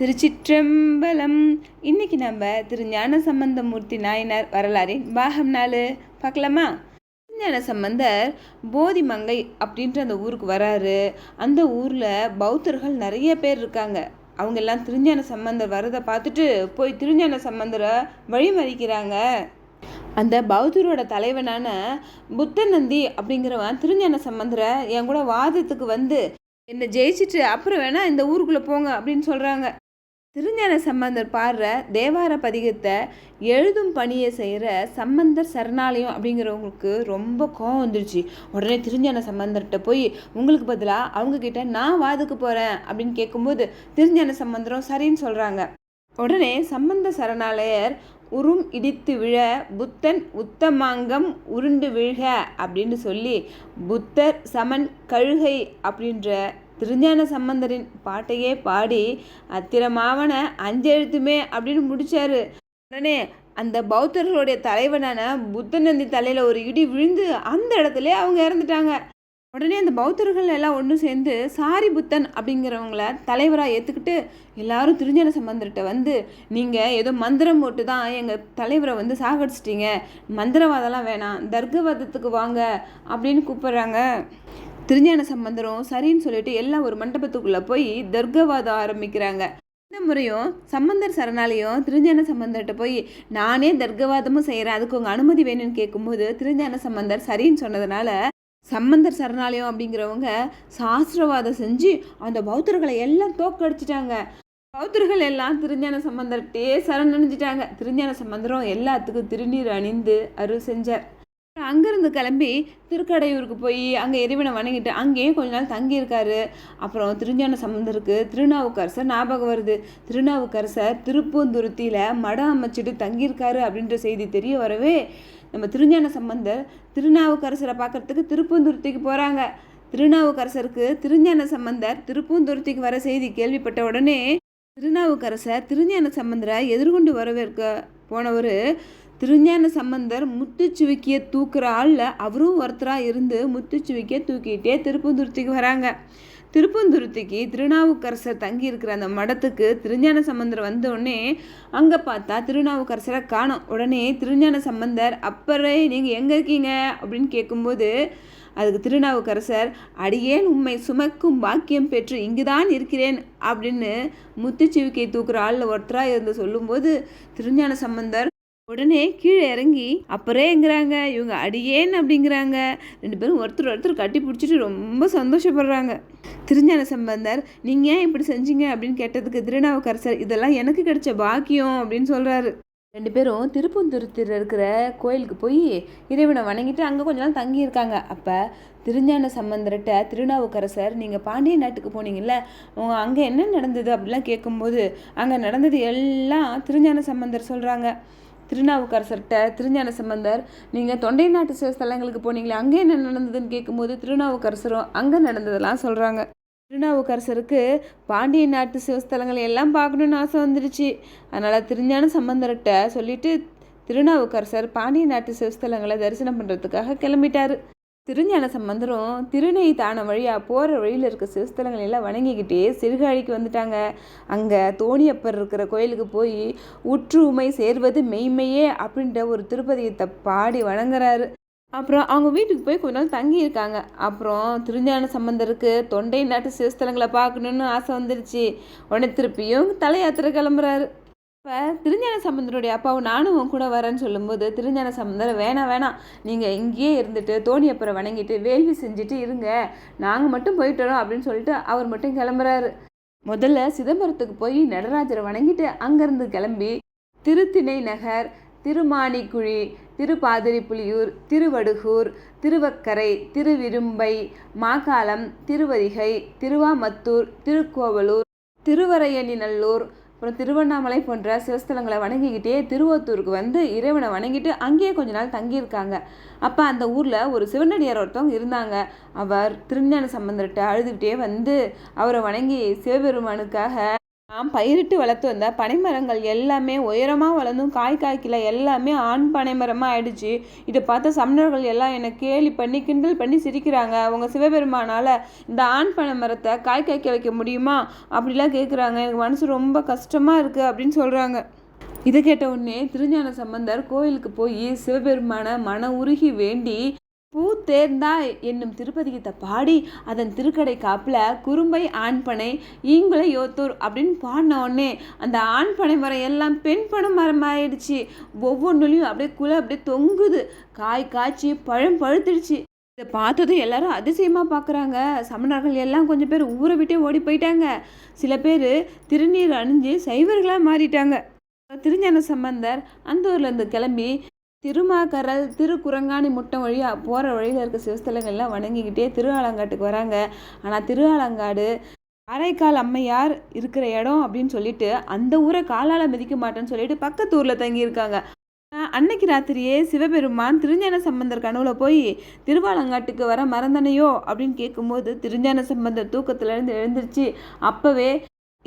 திருச்சிற்றம்பலம். இன்னைக்கு நம்ம திரு ஞான சம்பந்தமூர்த்தி நாயனார் வரலாறின் பாகம் நாலு. பார்க்கலாமா? ஞான சம்பந்தர் போதிமங்கை அப்படின்ற அந்த ஊருக்கு வராரு. அந்த ஊரில் பௌத்தர்கள் நிறைய பேர் இருக்காங்க. அவங்க எல்லாம் திருஞான சம்பந்தர் வரதை பார்த்துட்டு போய் திருஞான சம்பந்தரை வழிமறிக்கிறாங்க. அந்த பௌத்தரோட தலைவனான புத்தநந்தி அப்படிங்கிறவன் திருஞான சம்பந்தரை என் கூட வாதத்துக்கு வந்து என்னை ஜெயிச்சிட்டு அப்புறம் வேணால் இந்த ஊருக்குள்ளே போங்க அப்படின்னு சொல்கிறாங்க திருஞான சம்பந்தர் பாடுற தேவார பதிகத்தை எழுதும் பணியை செய்கிற சம்பந்தர் சரணாலயம் அப்படிங்கிறவங்களுக்கு ரொம்ப கோவம் வந்துருச்சு. உடனே திருஞான சம்பந்தர்கிட்ட போய் உங்களுக்கு பதிலாக அவங்கக்கிட்ட நான் வாதுக்கு போகிறேன் அப்படின்னு கேட்கும்போது திருஞான சம்பந்தரும் சரின்னு சொல்கிறாங்க உடனே சம்பந்த சரணாலயர் உரும் இடித்து விழ புத்தன் உத்தமாங்கம் உருண்டு விழ்க அப்படின்னு சொல்லி புத்தர் சமன் கழுகை அப்படின்ற திருஞான சம்பந்தரின் பாட்டையே பாடி அத்திரமாவன அஞ்செழுத்துமே அப்படின்னு முடிச்சாரு. உடனே அந்த பௌத்தர்களுடைய தலைவனான புத்தநந்தி தலையில் ஒரு இடி விழுந்து அந்த இடத்துல அவங்க இறந்துட்டாங்க. உடனே அந்த பௌத்தர்கள் எல்லாம் ஒன்று சேர்ந்து சாரி புத்தன் அப்படிங்கிறவங்கள தலைவராக ஏற்றுக்கிட்டு எல்லாரும் திருஞான சம்பந்தர்கிட்ட வந்து நீங்கள் ஏதோ மந்திரம் போட்டு தான் எங்கள் தலைவரை வந்து சாகடிச்சிட்டிங்க. மந்திரவாதம்லாம் வேணாம். தர்க்கவாதத்துக்கு வாங்க அப்படின்னு கூப்பிட்றாங்க. திருஞான சம்பந்தரும் சரின்னு சொல்லிட்டு எல்லாம் ஒரு மண்டபத்துக்குள்ளே போய் தர்க்கவாதம் ஆரம்பிக்கிறாங்க. இந்த முறையும் சம்பந்தர் சரணாலயம் திருஞான சம்பந்தர்கிட்ட போய் நானே தர்க்கவாதமும் செய்கிறேன் அதுக்கு உங்கள் அனுமதி வேணும்னு கேட்கும்போது திருஞான சம்பந்தர் சரின்னு சொன்னதுனால சம்பந்தர் சரணாலயம் அப்படிங்கிறவங்க சாஸ்திரவாதம் செஞ்சு அந்த பௌத்தர்களை எல்லாம் தோக்கடிச்சிட்டாங்க பௌத்தர்கள் எல்லாம் திருஞான சம்பந்தர்கிட்டே சரணடைஞ்சிட்டாங்க. திருஞான சம்பந்தரும் எல்லாத்துக்கும் திருநீர் அணிந்து அருள் செஞ்சார். அங்கேருந்து கிளம்பி திருக்கடையூருக்கு போய் அங்கே இறைவனை வணங்கிட்டு அங்கேயும் கொஞ்ச நாள் தங்கியிருக்காரு. அப்புறம் திருஞான சம்பந்தருக்கு திருநாவுக்கரசர் ஞாபகம் வருது. திருநாவுக்கரசர் திருப்பூந்துருத்தியில் மடம் அமைச்சிட்டு தங்கியிருக்காரு அப்படின்ற செய்தி தெரிய வரவே நம்ம திருஞான சம்பந்தர் திருநாவுக்கரசரை பார்க்கறதுக்கு திருப்பூந்துருத்திக்கு போகிறாங்க திருநாவுக்கரசருக்கு திருஞான சம்பந்தர் திருப்பூந்துருத்திக்கு வர செய்தி கேள்விப்பட்ட உடனே திருநாவுக்கரசர் திருஞான சம்பந்தரை எதிர்கொண்டு வரவேற்க போனவர் திருஞான சம்பந்தர் முத்துச்சுவிக்கிய தூக்குற ஆளில் அவரும் ஒருத்தராக இருந்து முத்துச்சுவிக்கிய தூக்கிட்டே திருப்பந்துருத்திக்கு வராங்க. திருப்பந்துருத்திக்கு திருநாவுக்கரசர் தங்கி இருக்கிற அந்த மடத்துக்கு திருஞான சம்பந்தர் வந்தோடனே அங்கே பார்த்தா திருநாவுக்கரசரை காணும். உடனே திருஞான சம்பந்தர் அப்பறே நீங்கள் எங்கே இருக்கீங்க? அப்படின்னு கேட்கும்போது அதுக்கு திருநாவுக்கரசர் அடியேன் உண்மை சுமக்கும் பாக்கியம் பெற்று இங்குதான் இருக்கிறேன் அப்படின்னு முத்துச்சிவிக்கை தூக்குற ஆளில் ஒருத்தராக இருந்து சொல்லும்போது திருஞான சம்பந்தர் உடனே கீழே இறங்கி அப்புறேங்கிறாங்க இவங்க அடியேன் அப்படிங்கிறாங்க. ரெண்டு பேரும் ஒருத்தர் ஒருத்தர் கட்டி பிடிச்சிட்டு ரொம்ப சந்தோஷப்படுறாங்க. திருஞான சம்பந்தர் நீங்கள் ஏன் இப்படி செஞ்சீங்க? அப்படின்னு கேட்டதுக்கு திருநாவுக்கரசர் இதெல்லாம் எனக்கு கிடைச்ச பாக்கியம் அப்படின்னு சொல்கிறாரு ரெண்டு பேரும் திருப்பந்துருத்தில் இருக்கிற கோயிலுக்கு போய் இறைவனை வணங்கிட்டு அங்கே கொஞ்ச நாள் தங்கியிருக்காங்க. அப்போ திருஞான சம்பந்தர்கிட்ட திருநாவுக்கரசர் நீங்கள் பாண்டிய நாட்டுக்கு போனீங்கல்ல உங்க அங்கே என்ன நடந்தது? அப்படிலாம் கேட்கும்போது அங்கே நடந்தது எல்லாம் திருஞான சம்பந்தர் சொல்கிறாங்க திருநாவுக்கரசர்கிட்ட திருஞான சம்பந்தர் நீங்கள் தொண்டை நாட்டு சிவஸ்தலங்களுக்கு போனீங்களே அங்கே என்ன நடந்ததுன்னு கேட்கும்போது திருநாவுக்கரசரும் அங்கே நடந்ததெல்லாம் சொல்கிறாங்க திருநாவுக்கரசருக்கு பாண்டிய நாட்டு சிவஸ்தலங்களை எல்லாம் பார்க்கணுன்னு ஆசை வந்துடுச்சு அதனால் திருஞான சம்பந்தர்கிட்ட சொல்லிட்டு திருநாவுக்கரசர் பாண்டிய நாட்டு சிவஸ்தலங்களை தரிசனம் பண்ணுறதுக்காக கிளம்பிட்டாரு. திருஞான சம்பந்தரும் திருநெய் தான வழியாக போகிற வழியில் இருக்க சிவஸ்தலங்கள் எல்லாம் வணங்கிக்கிட்டே சிறுகாழிக்கு வந்துட்டாங்க. அங்கே தோணியப்பர் இருக்கிற கோயிலுக்கு போய் உற்றுமை சேர்வது மெய்மையே அப்படின்ற ஒரு திருப்பதியத்தை பாடி வணங்குறாரு. அப்புறம் அவங்க வீட்டுக்கு போய் கொஞ்ச நாள் தங்கி இருக்காங்க அப்புறம் திருஞான சம்பந்தருக்கு தொண்டை நாட்டு சிவஸ்தலங்களை பார்க்கணுன்னு ஆசை வந்துருச்சு. உடனே திருப்பியும் தலையாத்திர கிளம்புறாரு. இப்போ திருஞான சம்பந்தருடைய அப்பாவும் நானும் உன் கூட வரேன்னு சொல்லும்போது திருஞான சம்பந்தர் வேணாம் வேணாம் நீங்கள் இங்கேயே இருந்துட்டு தோணியப்பரை வணங்கிட்டு வேள்வி செஞ்சுட்டு இருங்க. நாங்கள் மட்டும் போயிட்டு வரோம் அப்படின்னு சொல்லிட்டு அவர் மட்டும் கிளம்புறாரு. முதல்ல சிதம்பரத்துக்கு போய் நடராஜரை வணங்கிட்டு அங்கேருந்து கிளம்பி திருத்திணை நகர் திருமானிக்குழி திருப்பாதிரிப்புலியூர் திருவடுகூர் திருவக்கரை திருவிரும்பை மாகாளம் திருவதிகை திருவாமத்தூர் திருக்கோவலூர் திருவரையணிநல்லூர் அப்புறம் திருவண்ணாமலை போன்ற சிவஸ்தலங்களை வணங்கிக்கிட்டே திருவத்தூருக்கு வந்து இறைவனை வணங்கிட்டு அங்கேயே கொஞ்ச நாள் தங்கியிருக்காங்க. அப்போ அந்த ஊரில் ஒரு சிவனடியார் ஒருத்தவங்க இருந்தாங்க. அவர் திருஞான சம்பந்தர்கிட்ட அழுதுகிட்டே வந்து அவரை வணங்கி சிவபெருமானுக்காக நான் பயிரிட்டு வளர்த்து வந்த பனைமரங்கள் எல்லாமே உயரமாக வளர்ந்தும் காய் காய்க்கல எல்லாமே ஆண் பனைமரமாக ஆயிடுச்சு. இதை பார்த்த சமணர்கள் எல்லாம் என்னை கேலி பண்ணி கிண்டல் பண்ணி சிரிக்கிறாங்க. அவங்க சிவபெருமானால் இந்த ஆண் பனைமரத்தை காய் காய்க்க வைக்க முடியுமா? அப்படிலாம் கேட்குறாங்க எனக்கு மனசு ரொம்ப கஷ்டமாக இருக்குது அப்படின்னு சொல்கிறாங்க இதை கேட்ட உடனே திருஞான சம்பந்தர் கோயிலுக்கு போய் சிவபெருமான மன உருகி வேண்டி பூ தேர்ந்தாய் என்னும் திருப்பதிகத்தை பாடி அதன் திருக்கடை காப்பில் குறும்பை ஆண்பனை ஈங்குலை யோத்தூர் அப்படின்னு பாடின உடனே அந்த ஆண்பனை மரம் எல்லாம் பெண் பனை மரம் ஆயிடுச்சு ஒவ்வொன்றுலையும் அப்படியே குலை அப்படியே தொங்குது. காய் காய்ச்சி பழம் பழுத்துடுச்சு. இதை பார்த்ததும் எல்லாரும் அதிசயமாக பார்க்குறாங்க சமணர்கள் எல்லாம் கொஞ்சம் பேர் ஊரை விட்டே ஓடி போயிட்டாங்க. சில பேர் திருநீர் அணிஞ்சு சைவர்களாக மாறிட்டாங்க. திருஞான சம்பந்தர் அந்த ஊர்லேருந்து கிளம்பி திருமாக்கரல் திருக்குரங்காணி முட்டம் வழியாக போகிற வழியில் இருக்க சிவஸ்தலங்கள்லாம் வணங்கிக்கிட்டே திருஆலங்காட்டுக்கு வராங்க. ஆனால் திருஆலங்காடு காரைக்கால் அம்மையார் இருக்கிற இடம் அப்படின்னு சொல்லிட்டு அந்த ஊரை காலால் மிதிக்க மாட்டேன்னு சொல்லிட்டு பக்கத்து ஊரில் தங்கியிருக்காங்க. அன்னைக்கு ராத்திரியே சிவபெருமான் திருஞான சம்பந்தர் கனவுல போய் திருவாலங்காட்டுக்கு வர மறந்தனையோ அப்படின்னு கேட்கும்போது திருஞான சம்பந்தர் தூக்கத்துலேருந்து எழுந்திருச்சு அப்போவே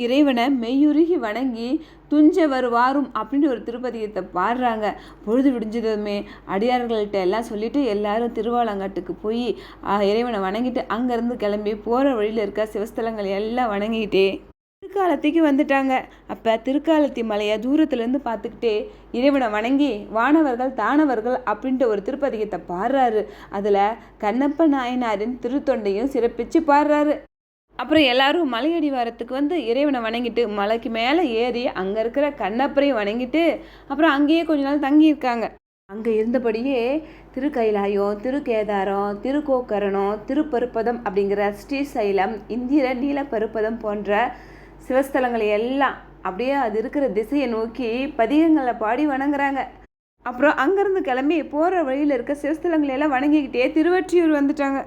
இறைவனை மெய்யுருகி வணங்கி துஞ்ச வருவாரும் அப்படின்னு ஒரு திருப்பதியத்தை பாடுறாங்க. பொழுது விடிஞ்சதுமே அடியார்கள்ட்ட எல்லாம் சொல்லிட்டு எல்லாரும் திருவாலங்காட்டுக்கு போய் இறைவனை வணங்கிட்டு அங்கேருந்து கிளம்பி போகிற வழியில் இருக்க சிவஸ்தலங்கள் எல்லாம் வணங்கிக்கிட்டே திருக்காலத்துக்கு வந்துட்டாங்க. அப்போ திருக்காலத்தி மலையை தூரத்துலேருந்து பார்த்துக்கிட்டே இறைவனை வணங்கி வானவர்கள் தானவர்கள் அப்படின்ட்டு ஒரு திருப்பதிகத்தை பாடுறாரு. அதில் கண்ணப்ப நாயனாரின் திருத்தொண்டையும் சிறப்பிச்சு பாடுறாரு. அப்புறம் எல்லாரும் மலையடி வாரத்துக்கு வந்து இறைவனை வணங்கிட்டு மலைக்கு மேலே ஏறி அங்கே இருக்கிற கண்ணப்பரையும் வணங்கிட்டு அப்புறம் அங்கேயே கொஞ்ச நாள் தங்கியிருக்காங்க. அங்கே இருந்தபடியே திருக்கைலாயம் திருக்கேதாரம் திருக்கோக்கரணம் திருப்பருப்பதம் அப்படிங்கிற ஸ்ரீசைலம் இந்திர நீலப்பருப்பதம் போன்ற சிவஸ்தலங்களை எல்லாம் அப்படியே அது இருக்கிற திசையை நோக்கி பதிகங்களை பாடி வணங்குறாங்க. அப்புறம் அங்கேருந்து கிளம்பி போகிற வழியில் இருக்க சிவஸ்தலங்களை எல்லாம் வணங்கிக்கிட்டே திருவற்றியூர் வந்துட்டாங்க.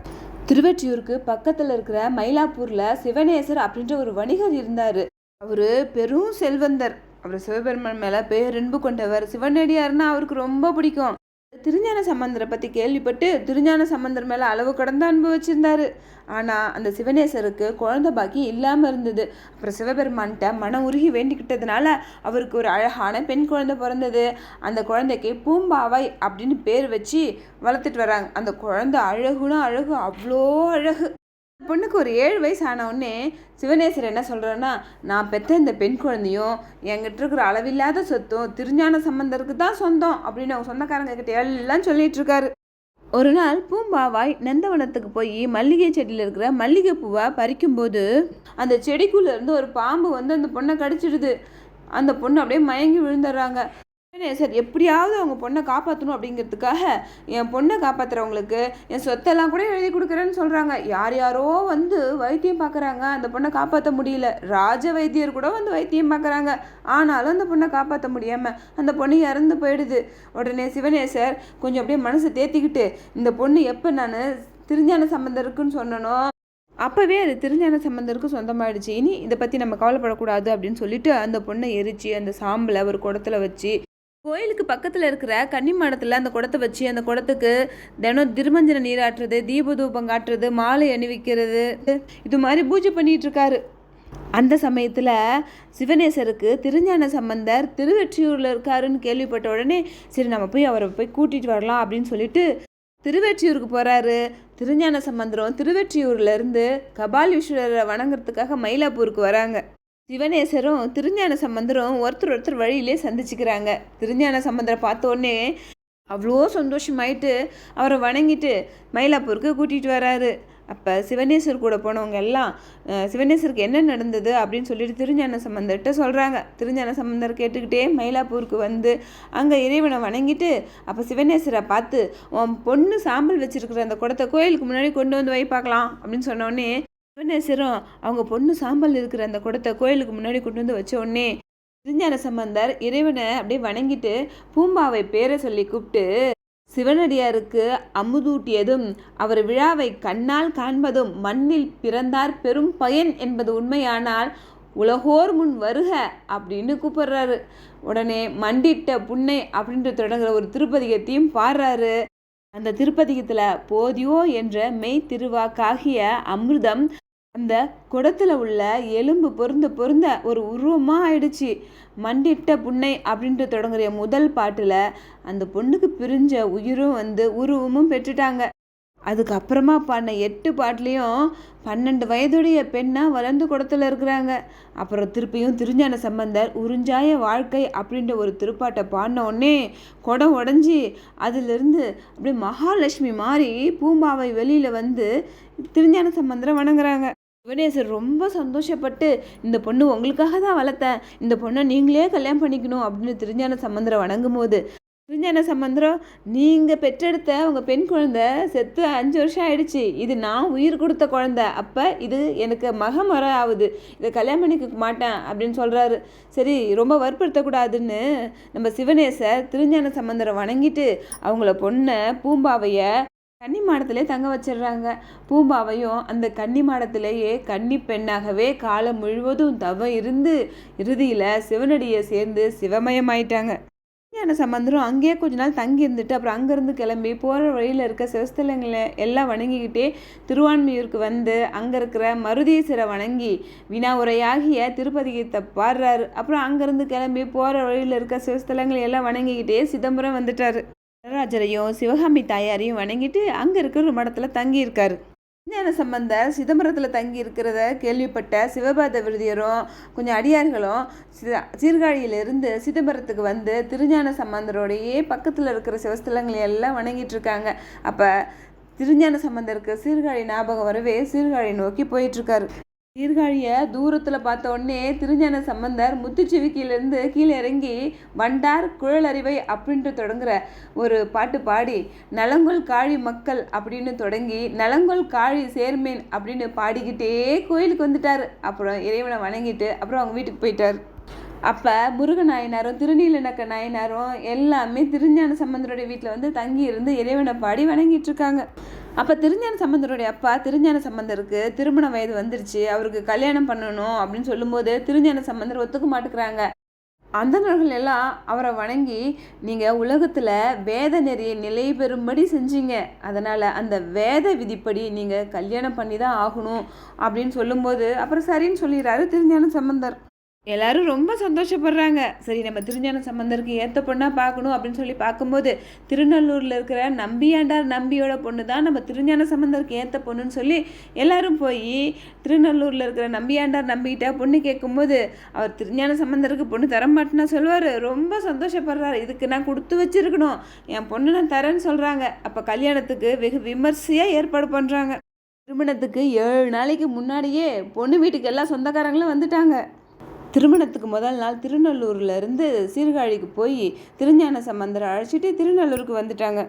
திருவெற்றியூருக்கு பக்கத்தில் இருக்கிற மயிலாப்பூரில் சிவனேசர் அப்படின்ற ஒரு வணிகர் இருந்தார். அவர் பெரும் செல்வந்தர். அவர் சிவபெருமான் மேலே பேரன்பு கொண்டவர். சிவனடியார்னா அவருக்கு ரொம்ப பிடிக்கும். திருஞான சம்பந்தரை பற்றி கேள்விப்பட்டு திருஞான சம்பந்தர் மேலே அளவு கடந்த அனுபவிச்சிருந்தாரு ஆனால் அந்த சிவனேசருக்கு குழந்த பாக்கி இல்லாமல் இருந்தது. அப்புறம் சிவபெருமான்கிட்ட மனம் உருகி வேண்டிக்கிட்டதுனால அவருக்கு ஒரு அழகான பெண் குழந்தை பிறந்தது. அந்த குழந்தைக்கு பூம்பாவை அப்படின்னு பேர் வச்சு வளர்த்துட்டு வராங்க. அந்த குழந்தை அழகுனா அழகு அவ்வளோ அழகு. பொண்ணுக்கு ஒரு ஏழு வயசு ஆன உடனே சிவனேசர் என்ன சொல்கிறேன்னா நான் பெற்ற இந்த பெண் குழந்தையும் என்கிட்ட இருக்கிற அளவில்லாத சொத்தும் திருஞான சம்பந்தருக்கு தான் சொந்தம் அப்படின்னு அவங்க சொந்தக்காரங்க கிட்ட எல்லாம் சொல்லிட்டு இருக்காரு. ஒரு நாள் பூம்பாவாய் நந்தவனத்துக்கு போய் மல்லிகை செடியில் இருக்கிற மல்லிகை பூவை பறிக்கும்போது அந்த செடிக்குள்ளேருந்து ஒரு பாம்பு வந்து அந்த பொண்ணை கடிச்சிடுது. அந்த பொண்ணு அப்படியே மயங்கி விழுந்துடுறாங்க. சார் எப்படியாவது அவங்க பொண்ணை காப்பாற்றணும் அப்படிங்கிறதுக்காக என் பொண்ணை காப்பாற்றுறவங்களுக்கு என் சொத்தெல்லாம் கூட எழுதி கொடுக்குறேன்னு சொல்கிறாங்க யார் யாரோ வந்து வைத்தியம் பார்க்குறாங்க அந்த பொண்ணை காப்பாற்ற முடியல. ராஜ வைத்தியர் கூட வந்து வைத்தியம் பார்க்குறாங்க ஆனாலும் அந்த பொண்ணை காப்பாற்ற முடியாமல் அந்த பொண்ணு இறந்து போயிடுது. உடனே சிவனேசர் கொஞ்சம் அப்படியே மனசை தேத்திக்கிட்டு இந்த பொண்ணு எப்போ நான் திருஞான சம்மந்தம் இருக்குன்னு சொன்னனோ அப்போவே அது திருஞான சம்பந்தருக்கு சொந்தமாயிடுச்சு. இனி இதை பற்றி நம்ம கவலைப்படக்கூடாது அப்படின்னு சொல்லிட்டு அந்த பொண்ணை எரிச்சு அந்த சாம்பலை ஒரு குடத்துல வச்சு கோயிலுக்கு பக்கத்தில் இருக்கிற கன்னிமாடத்தில் அந்த குடத்தை வச்சு அந்த குடத்துக்கு தினம் திருமஞ்சன நீராட்டுறது தீப தூபம் காட்டுறது மாலை அணிவிக்கிறது இது மாதிரி பூஜை பண்ணிட்டு இருக்காரு. அந்த சமயத்தில் சிவனேசருக்கு திருஞான சம்பந்தர் திருவெற்றியூரில் இருக்காருன்னு கேள்விப்பட்ட உடனே சரி நம்ம போய் அவரை போய் கூட்டிகிட்டு வரலாம் அப்படின்னு சொல்லிட்டு திருவெற்றியூருக்கு போகிறாரு திருஞான சம்பந்தரம் திருவெற்றியூர்லேருந்து கபால் விஸ்வரரை வணங்குறதுக்காக மயிலாப்பூருக்கு வராங்க. சிவனேசரும் திருஞான சம்பந்தரும் ஒருத்தர் ஒருத்தர் வழியிலே சந்திச்சுக்கிறாங்க. திருஞான சம்பந்தரை பார்த்தோன்னே அவ்வளோ சந்தோஷமாயிட்டு அவரை வணங்கிட்டு மயிலாப்பூருக்கு கூட்டிகிட்டு வராரு. அப்போ சிவனேஸ்வர் கூட போனவங்க எல்லாம் சிவனேஸ்வருக்கு என்ன நடந்தது அப்படின்னு சொல்லிட்டு திருஞான சம்பந்தர்கிட்ட சொல்கிறாங்க திருஞான சம்பந்தர் கேட்டுக்கிட்டே மயிலாப்பூருக்கு வந்து அங்கே இறைவனை வணங்கிட்டு அப்போ சிவனேஸ்வரை பார்த்து உன் பொண்ணு சாம்பல் வச்சுருக்கிற அந்த குடத்தை கோயிலுக்கு முன்னாடி கொண்டு வந்து வை பார்க்கலாம் அப்படின்னு சொன்னோடனே சிவனேஸ்வரம் அவங்க பொண்ணு சாம்பல் இருக்கிற அந்த குடத்தை கோயிலுக்கு முன்னாடி கொண்டு வந்து வச்ச உடனே திருஞான சம்பந்தர் இறைவனை அப்படியே வணங்கிட்டு பூம்பாவை பேரை சொல்லி கூப்பிட்டு சிவனடியாருக்கு அமுதூட்டியதும் அவர் விழாவை கண்ணால் காண்பதும் மண்ணில் பிறந்தார் பெரும் பயன் என்பது உண்மையானால் உலகோர் முன் வருக அப்படின்னு கூப்பிடுறாரு. உடனே மண்டிட்ட புன்னை அப்படின்ற தொடங்குற ஒரு திருப்பதிகத்தையும் பாடுறாரு. அந்த திருப்பதிகத்தில் போதியோ என்ற மெய் திருவாக்காகிய அமிர்தம் அந்த குடத்தில் உள்ள எலும்பு பொருந்த பொருந்த ஒரு உருவமாக ஆயிடுச்சு. மண்டிட்ட புன்னை அப்படின்ட்டு தொடங்குற முதல் பாட்டில் அந்த பொண்ணுக்கு பிரிஞ்ச உயிரும் வந்து உருவமும் பெற்றுட்டாங்க. அதுக்கப்புறமா பண்ண எட்டு பாட்டிலையும் பன்னெண்டு வயதுடைய பெண்ணாக வளர்ந்து குடத்தில் இருக்கிறாங்க. அப்புறம் திருப்பியும் திருஞான சம்பந்தர் உறிஞ்சாய வாழ்க்கை அப்படின்ற ஒரு திருப்பாட்டை பாடின உடனே குடம் உடஞ்சி அதிலிருந்து அப்படியே மகாலட்சுமி மாறி பூம்பாவை வெளியில் வந்து திருஞான சம்பந்தரை வணங்குறாங்க. சிவனேசர் ரொம்ப சந்தோஷப்பட்டு இந்த பொண்ணு உங்களுக்காக தான் வளர்த்தேன். இந்த பொண்ணை நீங்களே கல்யாணம் பண்ணிக்கணும் அப்படின்னு திருஞான சம்பந்தரை வணங்கும் போது திருஞான சம்பந்தரம் நீங்கள் பெற்றெடுத்த உங்கள் பெண் குழந்தை செத்து அஞ்சு வருஷம் ஆயிடுச்சு. இது நான் உயிர் கொடுத்த குழந்தை. அப்போ இது எனக்கு மகமுறை ஆகுது. இதை கல்யாணம் பண்ணிக்க மாட்டேன் அப்படின்னு சொல்கிறாரு சரி ரொம்ப வற்புறுத்தக்கூடாதுன்னு நம்ம சிவனேசர் திருஞான சம்பந்தரை வணங்கிட்டு அவங்கள பொண்ணை பூம்பாவையை கன்னி மாடத்திலே தங்க வச்சிடுறாங்க. பூம்பாவையும் அந்த கன்னி மாடத்திலேயே கன்னி பெண்ணாகவே காலம் முழுவதும் தவம் இருந்து இறுதியில் சிவனடியை சேர்ந்து சிவமயமாயிட்டாங்க. கல்யாண சம்பந்தரும் அங்கேயே கொஞ்ச நாள் தங்கி இருந்துட்டு அப்புறம் அங்கேருந்து கிளம்பி போகிற வழியில் இருக்க சிவஸ்தலங்களை எல்லாம் வணங்கிக்கிட்டே திருவான்மையூருக்கு வந்து அங்கே இருக்கிற மருதீஸ்வரை வணங்கி வினா உரையாகிய திருப்பதிகத்தை பாடுறாரு. அப்புறம் அங்கேருந்து கிளம்பி போகிற வழியில் இருக்க சிவஸ்தலங்களை எல்லாம் வணங்கிக்கிட்டே சிதம்பரம் வந்துட்டார். நடராஜரையும் சிவகாமி தாயாரையும் வணங்கிட்டு அங்கே இருக்கிற ஒரு மடத்தில் தங்கியிருக்காரு. விஞ்ஞான சம்பந்த சிதம்பரத்தில் தங்கி இருக்கிறத கேள்விப்பட்ட சிவபாத விருதியரும் கொஞ்சம் அடியார்களும் சீர்காழியிலிருந்து சிதம்பரத்துக்கு வந்து திருஞான சம்பந்தரோடையே பக்கத்தில் இருக்கிற சிவஸ்தலங்களை எல்லாம் வணங்கிட்டு இருக்காங்க. அப்போ திருஞான சம்பந்தருக்கு சீர்காழி ஞாபகம் வரவே சீர்காழி நோக்கி போயிட்டுருக்காரு சீர்காழியை தூரத்தில் பார்த்த உடனே திருஞான சம்பந்தர் முத்துச்சிவிக்கியிலேருந்து கீழே இறங்கி வண்டார் குழலறிவை அப்படின்ட்டு தொடங்குற ஒரு பாட்டு பாடி நலங்கொல் காழி மக்கள் அப்படின்னு தொடங்கி நலங்கொல் காழி சேர்மேன் அப்படின்னு பாடிக்கிட்டே கோயிலுக்கு வந்துட்டார். அப்புறம் இறைவனை வணங்கிட்டு அப்புறம் அவங்க வீட்டுக்கு போயிட்டார். அப்போ முருக நாயனாரும் திருநீலநக்க நாயனாரும் எல்லாமே திருஞான சம்பந்தருடைய வீட்டில் வந்து தங்கி இருந்து இறைவனை பாடி வணங்கிட்டு இருக்காங்க அப்போ திருஞான சம்பந்தருடைய அப்பா திருஞான சம்பந்தருக்கு திருமண வயது வந்துருச்சு அவருக்கு கல்யாணம் பண்ணணும் அப்படின்னு சொல்லும்போது திருஞான சம்பந்தர் ஒத்துக்க மாட்டுக்கிறாங்க அந்தனர்கள் எல்லாம் அவரை வணங்கி நீங்கள் உலகத்தில் வேத நெறியை நிலை பெறும்படி செஞ்சீங்க. அதனால் அந்த வேத விதிப்படி நீங்கள் கல்யாணம் பண்ணி தான் ஆகணும். அப்படின்னு சொல்லும்போது அப்புறம் சரின்னு சொல்லிடுறாரு திருஞான சம்பந்தர். எல்லாரும் ரொம்ப சந்தோஷப்படுறாங்க. சரி நம்ம திருஞான சம்பந்தருக்கு ஏற்ற பொண்ணாக பார்க்கணும் அப்படின்னு சொல்லி பார்க்கும்போது திருநள்ளூரில் இருக்கிற நம்பியாண்டார் நம்பியோட பொண்ணு தான் நம்ம திருஞான சம்பந்தருக்கு ஏற்ற பொண்ணுன்னு சொல்லி எல்லாரும் போய் திருநள்ளூரில் இருக்கிற நம்பியாண்டார் நம்பிக்கிட்ட பொண்ணு கேட்கும்போது அவர் திருஞான சம்பந்தருக்கு பொண்ணு தர மாட்டேன்னா சொல்லுவார். ரொம்ப சந்தோஷப்படுறாரு. இதுக்கு நான் கொடுத்து வச்சுருக்கணும். என் பொண்ணு நான் தரேன்னு சொல்கிறாங்க அப்போ கல்யாணத்துக்கு வெகு விமர்சையாக ஏற்பாடு பண்ணுறாங்க திருமணத்துக்கு ஏழு நாளைக்கு முன்னாடியே பொண்ணு வீட்டுக்கு எல்லா சொந்தக்காரங்களும் வந்துட்டாங்க. திருமணத்துக்கு முதல் நாள் திருநல்லூர்லேருந்து சீர்காழிக்கு போய் திருஞான சம்பந்தரை அழைச்சிட்டு திருநள்ளூருக்கு வந்துட்டாங்க.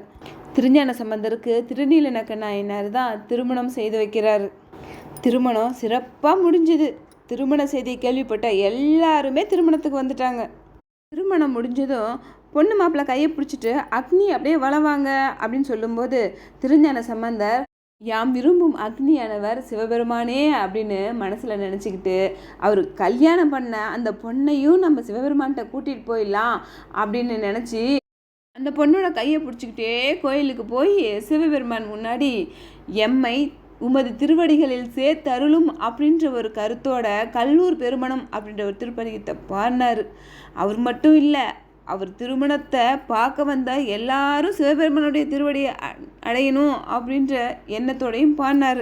திருஞான சம்பந்தருக்கு திருநீலநக்க நாயனார் தான் திருமணம் செய்து வைக்கிறார். திருமணம் சிறப்பாக முடிஞ்சுது. திருமண செய்தியை கேள்விப்பட்ட எல்லாருமே திருமணத்துக்கு வந்துட்டாங்க. திருமணம் முடிஞ்சதும் பொண்ணு மாப்பிள்ளை கையை பிடிச்சிட்டு அக்னி அப்படியே வளவாங்க அப்படின்னு சொல்லும்போது திருஞான சம்பந்தர் யாம் விரும்பும் அக்னியானவர் சிவபெருமானே அப்படின்னு மனசில் நினச்சிக்கிட்டு அவர் கல்யாணம் பண்ண அந்த பொண்ணையும் நம்ம சிவபெருமான்கிட்ட கூட்டிகிட்டு போயிடலாம் அப்படின்னு நினச்சி அந்த பொண்ணோட கையை பிடிச்சிக்கிட்டே கோயிலுக்கு போய் சிவபெருமான் முன்னாடி எம்மை உமது திருவடிகளில் சேர்த்தருளும் அப்படின்ற ஒரு கருத்தோட கல்லூர் பெருமணம் அப்படின்ற ஒரு திருப்பதிகத்தை பாடினார். அவர் மட்டும் இல்லை அவர் திருமணத்தை பார்க்க வந்த எல்லாரும் சிவபெருமானுடைய திருவடியை அடையணும் அப்படின்ற எண்ணத்தோடையும் பாடினார்.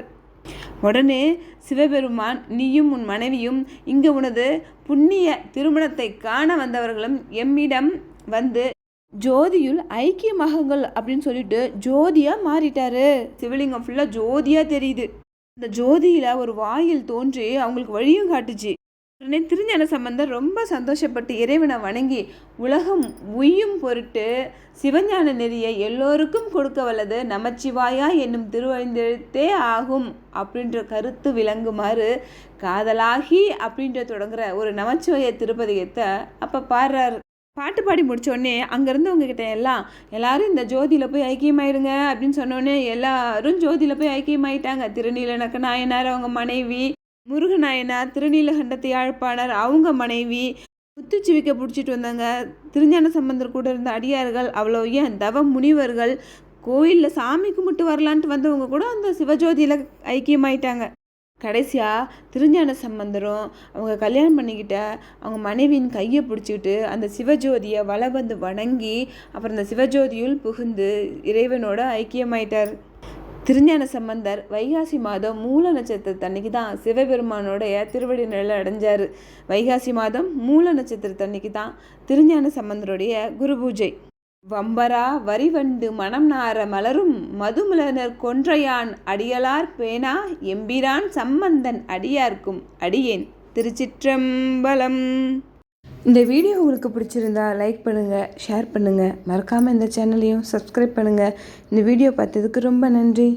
உடனே சிவபெருமான் நீயும் உன் மனைவியும் இங்கே உனது புண்ணிய திருமணத்தை காண வந்தவர்களும் எம்மிடம் வந்து ஜோதியுள் ஐக்கியமாகுங்கள் அப்படின்னு சொல்லிட்டு ஜோதியாக மாறிட்டாரு. சிவலிங்கம் ஃபுல்லாக ஜோதியாக தெரியுது. அந்த ஜோதியில் ஒரு வாயில் தோன்றி அவங்களுக்கு வழியும் காட்டுச்சு. உடனே திருஞான சம்பந்தர் ரொம்ப சந்தோஷப்பட்டு இறைவனை வணங்கி உலகம் உய்யும் பொருட்டு சிவஞான நெறியை எல்லோருக்கும் கொடுக்க வல்லது நமச்சிவாயா என்னும் திருவழிந்தெழுத்தே ஆகும் அப்படின்ற கருத்து விளங்குமாறு காதலாகி அப்படின்ற தொடங்குற ஒரு நமச்சிவாய திருப்பதியத்தை அப்போ பாடுறாரு. பாட்டு பாடி முடித்தோடனே அங்கேருந்து உங்ககிட்ட எல்லாம் எல்லாரும் இந்த ஜோதியில் போய் ஐக்கியமாயிருங்க அப்படின்னு சொன்னோடனே எல்லாரும் ஜோதியில் போய் ஐக்கியமாயிட்டாங்க. திருநீலநக்க நாயனார் அவங்க மனைவி முருகநாயனார் திருநீலகண்டத்து யாழ்ப்பாணர் அவங்க மனைவி முத்துச்சிவிக்க பிடிச்சிட்டு வந்தாங்க. திருஞான சம்பந்தர் கூட இருந்த அடியார்கள் அவ்வளோ ஏன் தவ முனிவர்கள் கோயிலில் சாமி கும்பிட்டு வரலான்ட்டு வந்தவங்க கூட அந்த சிவஜோதியில் ஐக்கியமாயிட்டாங்க. கடைசியாக திருஞான சம்பந்தரும் அவங்க கல்யாணம் பண்ணிக்கிட்ட அவங்க மனைவியின் கையை பிடிச்சிக்கிட்டு அந்த சிவஜோதியை வலை வந்து வணங்கி அப்புறம் அந்த சிவஜோதியுள் புகுந்து இறைவனோட ஐக்கியமாயிட்டார். திருஞான சம்பந்தர் வைகாசி மாதம் மூல நட்சத்திரத்தன்னைக்கு தான் சிவபெருமானோடைய திருவடி நிழல் அடைஞ்சார். வைகாசி மாதம் மூல நட்சத்திரத்தன்னைக்கு தான் திருஞான சம்பந்தருடைய குரு பூஜை. வம்பரா வரிவண்டு மனம் நார மலரும் மதுமலனர் கொன்றையான் அடியலார் பேனா எம்பிரான் சம்பந்தன் அடியார்க்கும் அடியேன். திருச்சிற்றம்பலம். இந்த வீடியோ உங்களுக்கு பிடிச்சிருந்தா லைக் பண்ணுங்கள் ஷேர் பண்ணுங்கள் மறக்காமல் இந்த சேனலையும் சப்ஸ்கிரைப் பண்ணுங்கள் இந்த வீடியோ பார்த்ததுக்கு ரொம்ப நன்றி.